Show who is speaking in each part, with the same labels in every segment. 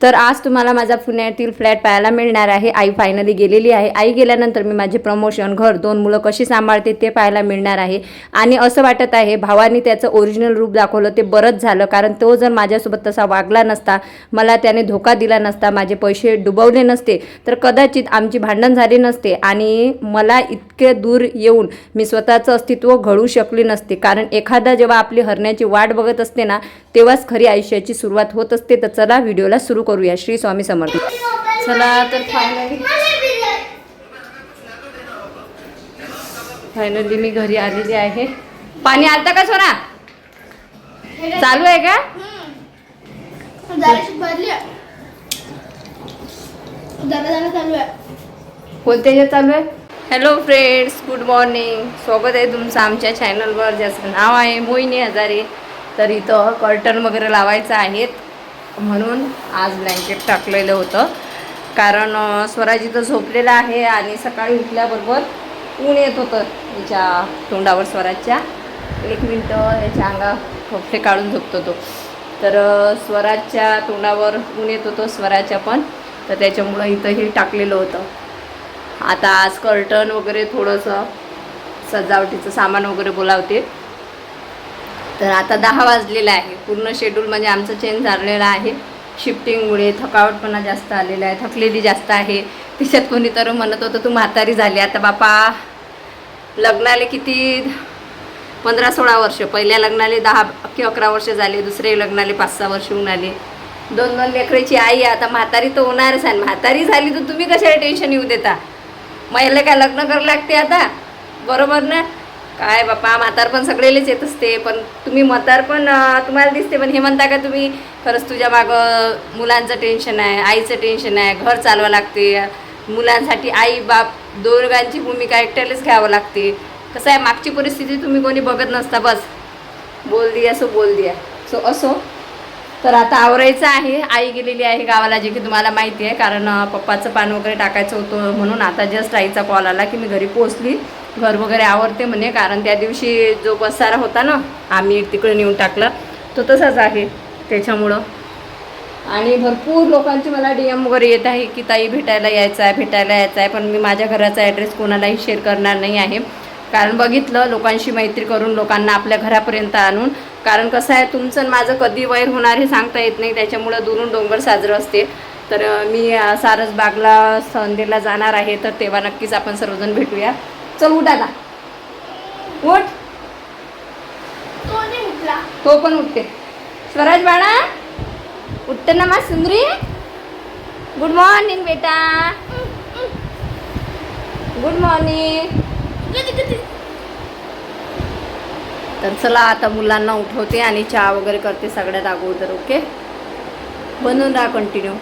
Speaker 1: तर आज तुम्हाला माझा पुण्यातील फ्लॅट पाहायला मिळणार आहे. आई फायनली गेलेली आहे. आई गेल्यानंतर मी माझे प्रमोशन घर दोन मुलं कशी सांभाळते ते पाहायला मिळणार आहे. आणि असं वाटत आहे भावानी त्याचं ओरिजिनल रूप दाखवलं ते बरंच झालं. कारण तो जर माझ्यासोबत तसा वागला नसता मला त्याने धोका दिला नसता माझे पैसे डुबवले नसते तर कदाचित आमची भांडण झाली नसते. आणि मला इतके दूर येऊन मी स्वतःचं अस्तित्व घडवू शकली नसते. कारण एखादा जेव्हा आपली हरण्याची वाट बघत असते ना तेव्हाच खरी आयुष्याची सुरुवात होत असते. तर चला व्हिडिओला सुरू करूया. श्री स्वामी समर्थ. चला तर फायनली फायनली मी घरी आलेली आहे. पाणी आलता का सोना चालू आहे का? कोणत्या चालू आहे? हॅलो फ्रेंड्स गुड मॉर्निंग स्वागत आहे तुमचं आमच्या चॅनलवर ज्याचं नाव आहे मोहिनी हजारे. तर इथं कर्टन वगैरे लावायचं आहेत. म्हणून आज ब्लँकेट टाकलेलं होतं. कारण स्वराज इथं झोपलेलं आहे आणि सकाळी उठल्याबरोबर ऊन येत होतं याच्या तोंडावर स्वराजच्या. एक मिनटं याच्या अंगा खोपटे काढून झोपतो तो. तर स्वराजच्या तोंडावर ऊन येत होतं स्वराजच्या पण. तर त्याच्यामुळं इथं हे टाकलेलं होतं. आता आज कर्टन वगैरे थोडंसं सजावटीचं सामान वगैरे बोलावते. तर आता दहा वाजलेलं आहे. पूर्ण शेड्यूल म्हणजे आमचं चेंज झालेलं आहे. शिफ्टिंगमुळे थकावटपणा जास्त आलेला आहे थकलेली जास्त आहे. तिच्यात कोणी तर म्हणत होतं तू म्हातारी झाली आता बापा लग्नाले किती? पंधरा सोळा वर्ष. पहिल्या लग्नाले दहा की अकरा वर्ष झाले दुसरे लग्नाले पाच सहा वर्ष होऊन आले. दोन दोन लेकरेची आई आहे. आता म्हातारी तर होणारच आहे. म्हातारी झाली तर तुम्ही कशाला टेन्शन येऊ देता? महिला काय लग्न करावं लागते आता? बरोबर ना? काय बापा म्हातार पण सगळेलेच येत असते पण तुम्ही म्हातार पण तुम्हाला दिसते पण हे म्हणता का तुम्ही खरंच तुझ्या मागं मुलांचं टेन्शन आहे आईचं टेन्शन आहे घर चालवा लागते. मुलांसाठी आई बाप दोघांची भूमिका एकट्यालाच घ्यावं लागते. कसं आहे मागची परिस्थिती तुम्ही कोणी बघत नसता बस. बोल दिया सो बोल दिया. सो असो. तर आता आवरायचं आहे. आई गेलेली आहे गावाला जे की तुम्हाला माहिती आहे. कारण पप्पाचं पान वगैरे टाकायचं होतं म्हणून आता जस्ट आईचा कॉल आला की मी घरी पोचली घर वगैरे आवरते म्हणे. कारण त्या दिवशी जो बसारा होता ना आम्ही तिकडे नेऊन टाकला तो तसाच आहे त्याच्यामुळं. आणि भरपूर लोकांची मला डी एम वगैरे येत आहे की ताई भेटायला यायचं आहे भेटायला यायचं आहे पण मी माझ्या घराचा ॲड्रेस कोणालाही शेअर करणार नाही आहे. कारण बघितलं लोकांशी मैत्री करून लोकांना आपल्या घरापर्यंत आणून कारण कसं आहे तुमचं आणि माझं कधी वैर होणार हे सांगता येत नाही. त्याच्यामुळं दुरून डोंगर साजरं असते. तर मी सारसबागला संडेला जाणार आहे. तर तेव्हा नक्कीच आपण सर्वजण भेटूया. चल उठ आता. उठ.
Speaker 2: तो नाही उठला?
Speaker 1: तो पण उठते. स्वराज बाळा उठते ना मा सुंदरी? गुड मॉर्निंग बेटा. गुड मॉर्निंग तर चला आता मुलांना उठवते आणि चहा वगैरे करते सगळ्यात अगोदर ओके बनवून राहा कंटिन्यू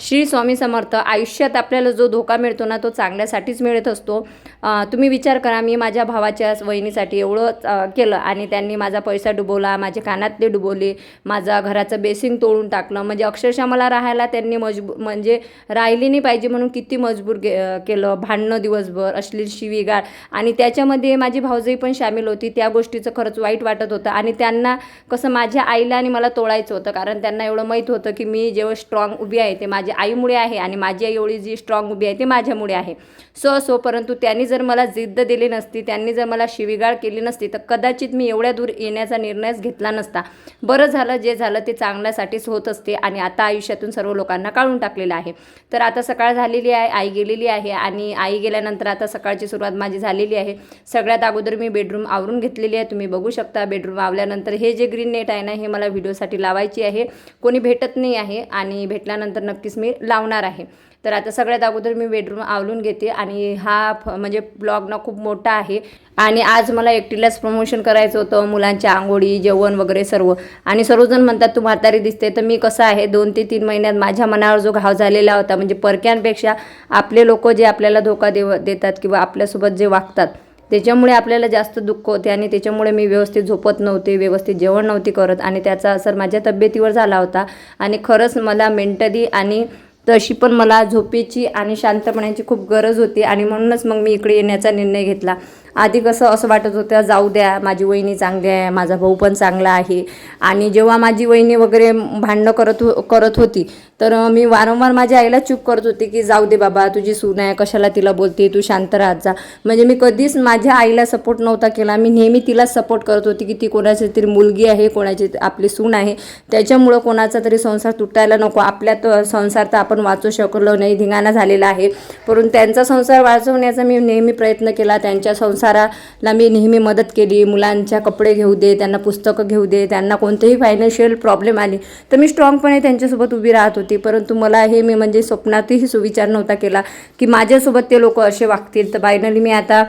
Speaker 1: श्री स्वामी समर्थ आयुष्यात आपल्याला जो धोका मिळतो ना तो चांगल्यासाठीच मिळत असतो. तुम्ही विचार करा मी माझ्या भावाच्या वहिनीसाठी एवढं केलं आणि त्यांनी माझा पैसा डुबवला माझे कानातले डुबवले माझा घराचं बेसिंग तोडून टाकलं. म्हणजे अक्षरशः मला राहायला त्यांनी मजबू म्हणजे राहिली नाही पाहिजे म्हणून किती मजबूर गे केलं. भांडणं दिवसभर अश्लील शिवीगाळ. आणि त्याच्यामध्ये माझी भावजई पण सामील होती. त्या गोष्टीचं खरंच वाईट वाटत होतं. आणि त्यांना कसं माझ्या आईला आणि मला तोडायचं होतं. कारण त्यांना एवढं माहीत होतं की मी जेव्हा स्ट्रॉंग उभी आहे ते माझ्या आईमुळे आहे आणि माझी आई एवढी जी स्ट्रॉंग उभी आहे ती माझ्यामुळे आहे. सो असो परंतु त्यांनी जर मला जिद्द दिली नसती त्यांनी जर मला शिवीगाळ केली नसती तर कदाचित मी एवढ्या दूर येण्याचा निर्णयच घेतला नसता. बरं झालं जे झालं ते चांगल्यासाठीच होत असते आणि आता आयुष्यातून सर्व लोकांना काढून टाकलेलं आहे. तर आता सकाळ झालेली आहे आई गेलेली आहे आणि आई गेल्यानंतर आता सकाळची सुरुवात माझी झालेली आहे. सगळ्यात अगोदर मी बेडरूम आवरून घेतलेली आहे. तुम्ही बघू शकता बेडरूम आवल्यानंतर हे जे ग्रीन नेट आहे ना हे मला व्हिडिओसाठी लावायची आहे. कोणी भेटत नाही आहे आणि भेटल्यानंतर नक्कीच मी लावणार आहे. तर आता सगळ्यात अगोदर मी बेडरूम आवलून घेते आणि हा फ म्हणजे ब्लॉग ना खूप मोठा आहे. आणि आज मला एकटीलाच प्रमोशन करायचं होतं मुलांच्या आंघोळी जेवण वगैरे सर्व. आणि सर्वजण म्हणतात तू म्हातारी दिसते. तर मी कसं आहे दोन ते तीन महिन्यात माझ्या मनावर जो घाव झालेला होता म्हणजे परक्यांपेक्षा आपले लोक जे आपल्याला धोका देव देतात किंवा आपल्यासोबत जे वागतात त्याच्यामुळे आपल्याला जास्त दुःख होते आणि त्याच्यामुळे मी व्यवस्थित झोपत नव्हते व्यवस्थित जेवण नव्हती करत आणि त्याचा असर माझ्या तब्येतीवर झाला होता. आणि खरंच मला मेंटली आणि तशी पण मला झोपेची आणि शांतपणाची खूप गरज होती आणि म्हणूनच मग मी इकडे येण्याचा निर्णय घेतला. आधी कसं असं वाटत होतं जाऊ द्या माझी वहिनी चांगली आहे माझा भाऊ पण चांगला आहे. आणि जेव्हा माझी वहिनी वगैरे भांडणं करत हो करत होती तर मी वारंवार माझ्या आईला चूप करत होती की जाऊ दे बाबा तुझी सून आहे कशाला तिला बोलते तू शांत राहत जा. म्हणजे मी कधीच माझ्या आईला सपोर्ट नव्हता केला मी नेहमी तिला सपोर्ट करत होती की ती कोणाची तरी मुलगी आहे कोणाची आपली सून आहे त्याच्यामुळं कोणाचा तरी संसार तुटायला नको आपल्या संसार तर आपण वाचू शकलो नाही धिंगाणा झालेला आहे. परंतु त्यांचा संसार वाचवण्याचा मी नेहमी प्रयत्न केला त्यांच्या संसाराला मी नेहमी मदत केली मुलांच्या कपडे घेऊ दे त्यांना पुस्तकं घेऊ दे त्यांना कोणतेही फायनान्शियल प्रॉब्लेम आले तर मी स्ट्रॉंगपणे त्यांच्यासोबत उभी राहत होती. परंतु मला हे मी म्हणजे स्वप्नातही सुविचार नव्हता केला की माझ्यासोबत ते लोक असे वागतील. तर फायनली मी आता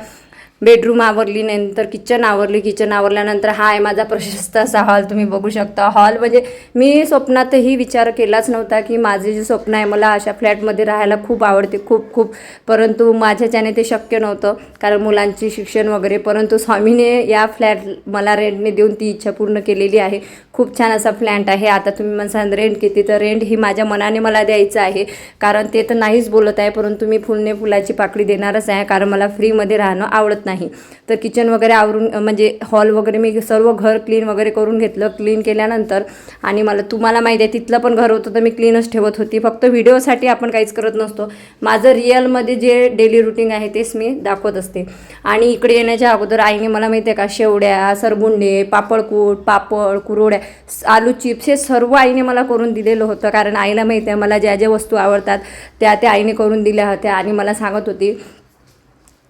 Speaker 1: बेडरूम आवरली नंतर किचन आवरली किचन आवरल्यानंतर हा आहे माझा प्रशस्त असा हॉल तुम्ही बघू शकता. हॉल म्हणजे मी स्वप्नातही विचार केलाच नव्हता की माझे जे स्वप्न आहे मला अशा फ्लॅटमध्ये राहायला खूप आवडते खूप खूप. परंतु माझ्याच्याने ते शक्य नव्हतं कारण मुलांची शिक्षण वगैरे. परंतु स्वामीने या फ्लॅट मला रेंटने देऊन ती इच्छा पूर्ण केलेली आहे. खूप छान असा फ्लॅट आहे. आता तुम्ही म्हणसाल रेंट किती तर रेंट ही माझ्या मनाने मला द्यायचं आहे. कारण ते तर नाहीच बोलत आहे परंतु मी फुलने फुलाची पाकळी देणारच आहे कारण मला फ्रीमध्ये राहणं आवडत नाही. तर किचन वगैरे आवरून म्हणजे हॉल वगैरे मी सर्व घर क्लीन वगैरे करून घेतलं. क्लीन केल्यानंतर आणि मला तुम्हाला माहिती आहे तिथलं पण घर होतं तर मी क्लीनच ठेवत होती. फक्त व्हिडिओसाठी आपण काहीच करत नसतो. माझं रिअलमध्ये जे डेली रुटीन आहे तेच मी दाखवत असते. आणि इकडे येण्याच्या अगोदर आईने मला माहिती आहे का शेवड्या सरबुंडे पापडकूट पापड कुरोड्या आलू चिप्स हे सर्व आईने मला करून दिलेलं होतं. कारण आईला माहिती आहे मला ज्या ज्या वस्तू आवडतात त्या त्या आईने करून दिल्या होत्या. आणि मला सांगत होती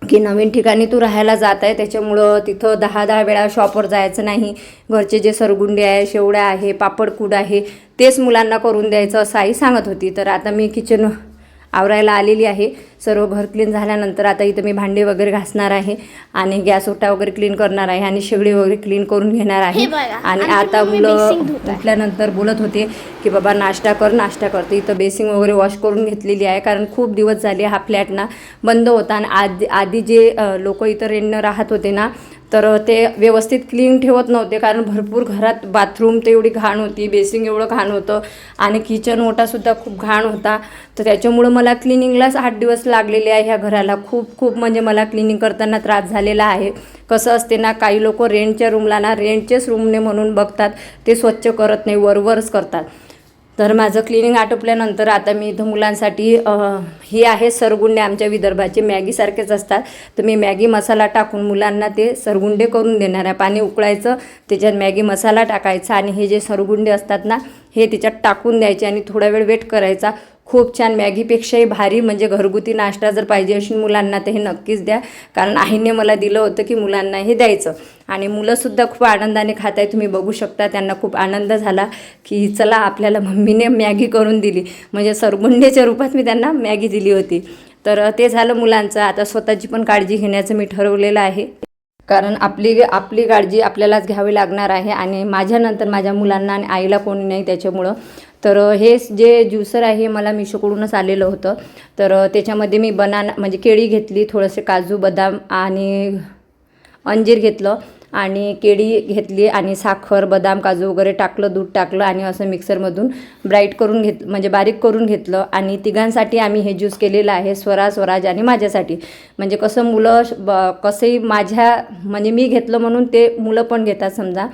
Speaker 1: की नवीन ठिकाणी तू राहायला जात आहे त्याच्यामुळं तिथं दहा दहा वेळा शॉपवर जायचं नाही. घरचे जे सरगुंडे आहे शेवड्या आहे पापडकूड आहे तेच मुलांना करून द्यायचं असं आई सांगत होती. तर आता मी किचन आवरायला आलेली आहे. सर्व घर क्लीन झाल्यानंतर आता इथं मी भांडे वगैरे घासणार आहे आणि गॅस ओटा वगैरे क्लीन करणार आहे आणि शेगडी वगैरे क्लीन करून घेणार आहे. आणि आता मुलं. उठल्यानंतर बोलत होते की बाबा नाश्ता कर नाश्ता करते इथं बेसिंग वगैरे वॉश करून घेतलेली आहे कारण खूप दिवस झाले हा फ्लॅट ना बंद होता. आणि आधी आधी जे लोक इथं रेंटनं राहत होते ना तर ते व्यवस्थित क्लीन ठेवत नव्हते कारण भरपूर घरात बाथरूम तर एवढी घाण होती बेसिंग एवढं घाण होतं आणि किचन ओटासुद्धा खूप घाण होता. तर त्याच्यामुळं मला क्लिनिंगलाच आठ दिवस लागलेले आहे ह्या घराला. खूप खूप म्हणजे मला क्लिनिंग करताना त्रास झालेला आहे. कसं असते ना काही लोक रेंटच्या रूमला ना रेंटचेच रूमने म्हणून बघतात ते स्वच्छ करत नाही वरवरच करतात. तर माझं क्लिनिंग आटोपल्यानंतर आता मी इथं मुलांसाठी हे आहे सरगुंडे आमच्या विदर्भाचे. मॅगीसारखेच असतात. तर मी मॅगी मसाला टाकून मुलांना ते सरगुंडे करून देणार आहे. पाणी उकळायचं त्याच्यात मॅगी मसाला टाकायचा आणि हे जे सरगुंडे असतात ना हे त्याच्यात टाकून द्यायचे आणि थोडा वेळ वेट करायचा. खूप छान. मॅगीपेक्षाही भारी म्हणजे घरगुती नाश्ता जर पाहिजे असेल मुलांना तर हे नक्कीच द्या. कारण आईने मला दिलं होतं की मुलांना हे द्यायचं. आणि मुलंसुद्धा खूप आनंदाने खात आहे तुम्ही बघू शकता. त्यांना खूप आनंद झाला की चला आपल्याला मम्मीने मॅगी करून दिली. म्हणजे सरगुंडेच्या रूपात मी त्यांना मॅगी दिली होती. तर ते झालं मुलांचं. आता स्वतःची पण काळजी घेण्याचं मी ठरवलेलं आहे. कारण आपली आपली काळजी आपल्यालाच घ्यावी लागणार आहे. आणि माझ्यानंतर माझ्या मुलांना आणि आईला कोणी नाही त्याच्यामुळं. तर हे जे ज्युसर आहे मला मिशोकडूनच आलेलं होतं. तर त्याच्यामध्ये मी बनाना म्हणजे केळी घेतली थोडंसे काजू बदाम आणि अंजीर घेतलं आणि केळी घेतली आणि साखर बदाम काजू वगैरे टाकलं दूध टाकलं आणि असं मिक्सरमधून ब्राईट करून घेत म्हणजे बारीक करून घेतलं आणि तिघांसाठी आम्ही हे ज्यूस केलेलं आहे स्वरा स्वराज आणि माझ्यासाठी. म्हणजे कसं मुलं ब कसंही माझ्या म्हणजे मी घेतलं म्हणून ते मुलं पण घेतात समजा.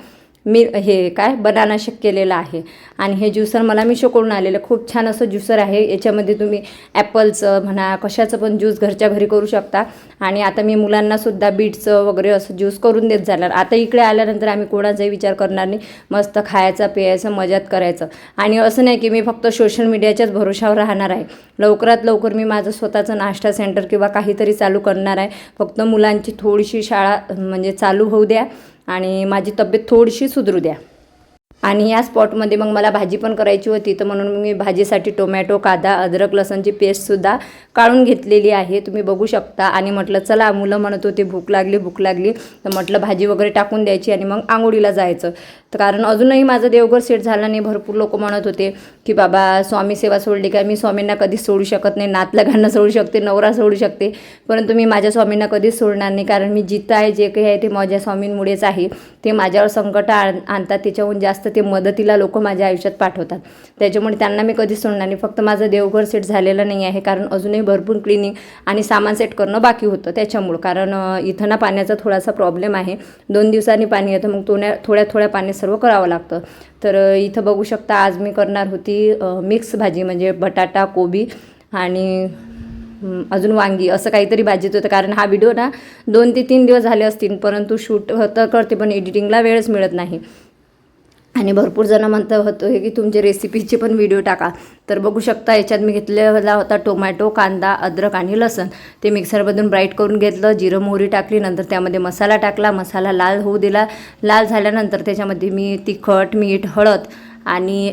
Speaker 1: मी हे काय बनाना शेक केलेलं आहे. आणि हे ज्युसर मला मिशोकडून आलेलं. खूप छान असं ज्युसर आहे. याच्यामध्ये तुम्ही ॲपलचं म्हणा कशाचं पण ज्यूस घरच्या घरी करू शकता. आणि आता मी मुलांनासुद्धा बीटचं वगैरे असं ज्यूस करून देत जाणार. आता इकडे आल्यानंतर आम्ही कोणाचाही विचार करणार नाही. मस्त खायचं प्यायचं मजात करायचं. आणि असं नाही की मी फक्त सोशल मीडियाच्याच भरोशावर राहणार आहे. लवकरात लवकर मी माझं स्वतःचं नाश्ता सेंटर किंवा काहीतरी चालू करणार आहे. फक्त मुलांची थोडीशी शाळा म्हणजे चालू होऊ द्या. आणि माझी तब्येत थोडीशी सुधरू द्या. आणि या स्पॉटमध्ये मग मला भाजी पण करायची होती तर म्हणून मी भाजीसाठी टोमॅटो कांदा अद्रक लसणची पेस्टसुद्धा काढून घेतलेली आहे. तुम्ही बघू शकता. आणि म्हटलं चला मुलं म्हणत होते भूक लागली भूक लागली. तर म्हटलं भाजी वगैरे टाकून द्यायची आणि मग आंघोळीला जायचं. तर कारण अजूनही माझं देवघर सेट झालं नाही. भरपूर लोक म्हणत होते की बाबा स्वामी सेवा सोडली काय मी स्वामींना कधीच सोडू शकत नाही. नातलगांना सोडू शकते नवरा सोडू शकते. परंतु मी माझ्या स्वामींना कधीच सोडणार नाही. कारण मी जिथं आहे जे काही आहे ते माझ्या स्वामींमुळेच आहे. ते माझ्यावर संकट आण आणतात. त्याच्याहून जास्त ते मदतीला लोक माझ्या आयुष्यात पाठवतात. त्याच्यामुळे त्यांना मी कधीच सोडणार नाही. फक्त माझं देवघर सेट झालेलं नाही आहे कारण अजूनही भरपूर क्लिनिंग आणि सामान सेट करणं बाकी होतं त्याच्यामुळं. कारण इथं ना पाण्याचा थोडासा प्रॉब्लेम आहे. दोन दिवसांनी पाणी येतं मग थोड्या थोड्या थोड्या पाणी सर्व करावं लागतं. तर इथं बघू शकता आज मी करणार होती मिक्स भाजी म्हणजे बटाटा कोबी आणि अजून वांगी असं काहीतरी भाजीत होतं. कारण हा व्हिडिओ ना दोन ते तीन दिवस झाले असतील परंतु शूट तर करते पण एडिटिंगला वेळच मिळत नाही. आणि भरपूर जण म्हणत होतो की तुमचे रेसिपीचे पण व्हिडिओ टाका. तर बघू शकता याच्यात मी घेतलेला होता टोमॅटो कांदा अद्रक आणि लसण. ते मिक्सरमधून ब्राईट करून घेतलं जिरं मोहरी टाकली नंतर त्यामध्ये मसाला टाकला मसाला लाल होऊ दिला. लाल झाल्यानंतर त्याच्यामध्ये मी तिखट मीठ हळद आणि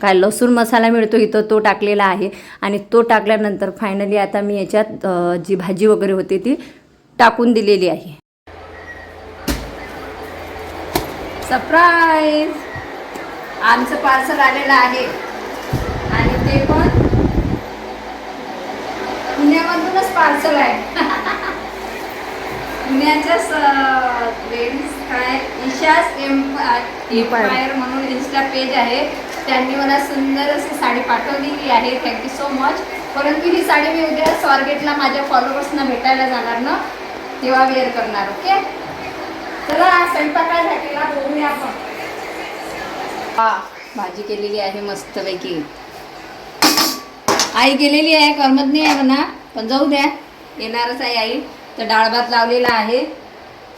Speaker 1: काय लसूण मसाला मिळतो इथं तो टाकलेला आहे. आणि तो टाकल्यानंतर फायनली आता मी याच्यात जी भाजी वगैरे होती ती टाकून दिलेली आहे. सरप्राईज आमचं पार्सल आलेलं आहे. आणि ते पण पुण्यामधूनच पार्सल आहे. पुण्याच्याच लेडीज काय? इशास एम्पायर म्हणून इन्स्टा पेज आहे. त्यांनी मला सुंदर अशी साडी पाठवलेली आहे. थँक्यू सो मच परंतु ही साडी मी उद्या स्वारगेटला माझ्या फॉलोअर्सना भेटायला जाणार ना तेव्हा वेअर करणार ओके चला बघूया आपण. हा भाजी केलेली आहे मस्तपैकी. आई गेलेली आहे करमत नाही आहे म्हणा पण जाऊ द्या. येणारच आहे आई. तर डाळ भात लावलेला आहे.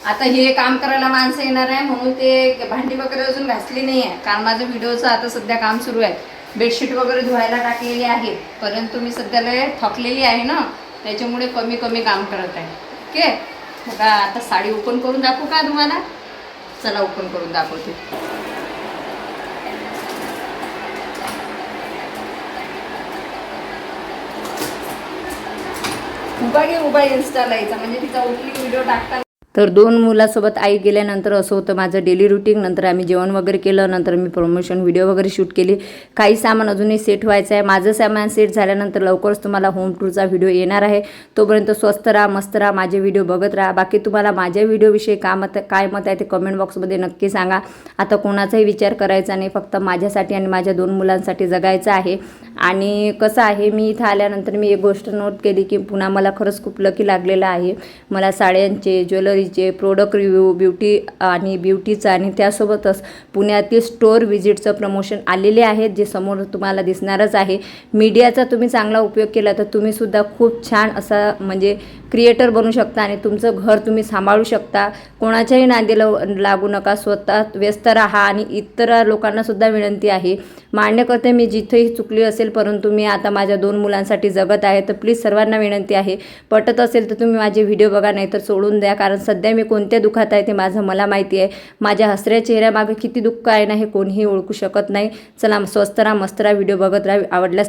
Speaker 1: आता हे काम करायला माणसं येणार आहे म्हणून ते भांडी वगैरे अजून घासली नाही आहे. कारण माझं व्हिडिओचं आता सध्या काम सुरू आहे. बेडशीट वगैरे धुवायला टाकलेली आहे. परंतु मी सध्याला थकलेली आहे ना त्याच्यामुळे कमी कमी काम करत आहे. ओके? बघा आता साडी ओपन करून दाखवू का तुम्हाला? चला ओपन करून दाखवते. उभा घे उभा इन्स्टाला यायचा. म्हणजे तिचा उठली व्हिडिओ टाकता तर दोन मुलासोबत आई गेल्यानंतर असं होतं माझं डेली रुटीन नंतर आम्ही जेवण वगैरे केलं नंतर मी प्रमोशन व्हिडिओ वगैरे शूट केली. काही सामान अजूनही सेट व्हायचं आहे. माझं सामान सेट झाल्यानंतर लवकरच तुम्हाला होम टूरचा व्हिडिओ येणार आहे. तोपर्यंत स्वस्त राहा मस्त राहा माझे व्हिडिओ बघत राहा. बाकी तुम्हाला माझ्या व्हिडिओविषयी का मत काय मत आहे ते कमेंट बॉक्समध्ये नक्की सांगा. आता कोणाचाही विचार करायचा नाही फक्त माझ्यासाठी आणि माझ्या दोन मुलांसाठी जगायचं आहे. आणि कसं आहे मी इथं आल्यानंतर मी एक गोष्ट नोट केली की पुन्हा मला खरंच खूप लकी लागलेलं आहे. मला साड्यांचे ज्वेलरी ज्वेलरीचे प्रोडक्ट रिव्ह्यू ब्युटी आणि ब्युटीचं आणि त्यासोबतच पुण्यातील स्टोअर व्हिजिटचं प्रमोशन आलेले आहेत जे समोर तुम्हाला दिसणारच आहे. मीडियाचा तुम्ही चांगला उपयोग केला तर तुम्हीसुद्धा खूप छान असा म्हणजे क्रिएटर बनू शकता आणि तुमचं घर तुम्ही सांभाळू शकता. कोणाच्याही नादीला लागू नका स्वतः व्यस्त राहा आणि इतर लोकांनासुद्धा विनंती आहे. मान्य करते मी जिथेही चुकली असेल परंतु मी आता माझ्या दोन मुलांसाठी जगत आहे तर प्लीज सर्वांना विनंती आहे. पटत असेल तर तुम्ही माझे व्हिडिओ बघा नाही तर सोडून द्या कारण सध्या सध्या मी कोणत्या दुःखात आहे ते माझं मला माहिती आहे. माझ्या हसऱ्या चेहऱ्यामागे किती दुःख आहे ना हे कोणीही ओळखू शकत नाही. चला स्वस्त राहा मस्त राहा व्हिडिओ बघत राहा आवडल्यास